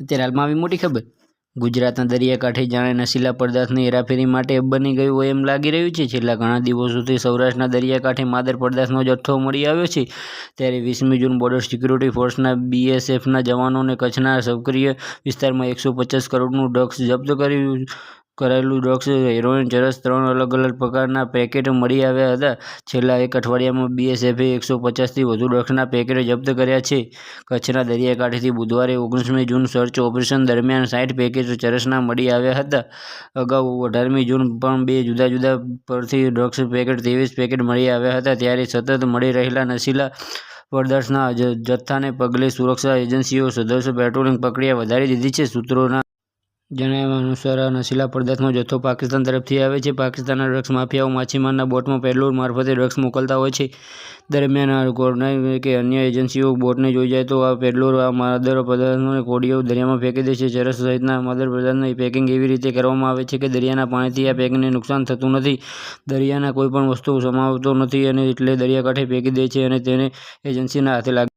અત્યારે હાલમાં આવી મોટી ખબર. ગુજરાતના દરિયાકાંઠે જાણે નશીલા પદાર્થની હેરાફેરી માટે બની ગયું હોય એમ લાગી રહ્યું છે. છેલ્લા ઘણા દિવસોથી સૌરાષ્ટ્રના દરિયાકાંઠે માદર પદાર્થનો જથ્થો મળી આવ્યો છે. ત્યારે વીસમી જૂન બોર્ડર સિક્યુરિટી ફોર્સના બીએસએફના જવાનોને કચ્છના સક્રિય વિસ્તારમાં એકસો પચાસ કરોડનું ડ્રગ્સ જપ્ત કર્યું કરાયેલું ડ્રગ્સ હેરોઇન ચરસ ત્રણ અલગ અલગ પ્રકારના પેકેટ મળી આવ્યા હતા. છેલ્લા એક અઠવાડિયામાં બીએસએફે એકસો પચાસથી વધુ ડ્રગ્સના પેકેટ જપ્ત કર્યા છે. કચ્છના દરિયાકાંઠેથી બુધવારે ઓગણીસમી જૂન સર્ચ ઓપરેશન દરમિયાન સાઠ પેકેટ ચરસના મળી આવ્યા હતા. અગાઉ અઢારમી જૂન પણ બે જુદા જુદા પરથી ડ્રગ્સ પેકેટ, ત્રેવીસ પેકેટ મળી આવ્યા હતા. ત્યારે સતત મળી રહેલા નશીલા પદાર્થના જથ્થાને પગલે સુરક્ષા એજન્સીઓ સદસ્ય પેટ્રોલિંગ પ્રક્રિયા વધારી દીધી છે. સૂત્રોના જણાવ્યા અનુસાર આ નશીલા પદાર્થનો જથ્થો પાકિસ્તાન તરફથી આવે છે. પાકિસ્તાનના ડ્રગ્સ માફિયાઓ માછીમારના બોટમાં પેડલર મારફતે ડ્રગ્સ મોકલતા હોય છે. દરમિયાન કોર્નાઈ કે અન્ય એજન્સીઓ બોટને જોઈ જાય તો આ પેડલરો આ માદર પદાર્થોને કોડીઓ દરિયામાં ફેંકી દે છે. ચરસ સહિતના માદર પદાર્થોની પેકિંગ એવી રીતે કરવામાં આવે છે કે દરિયાના પાણીથી આ પેકિંગને નુકસાન થતું નથી. દરિયાના કોઈપણ વસ્તુ સમાવતો નથી અને એટલે દરિયાકાંઠે ફેંકી દે છે અને તેને એજન્સીના હાથે લાગે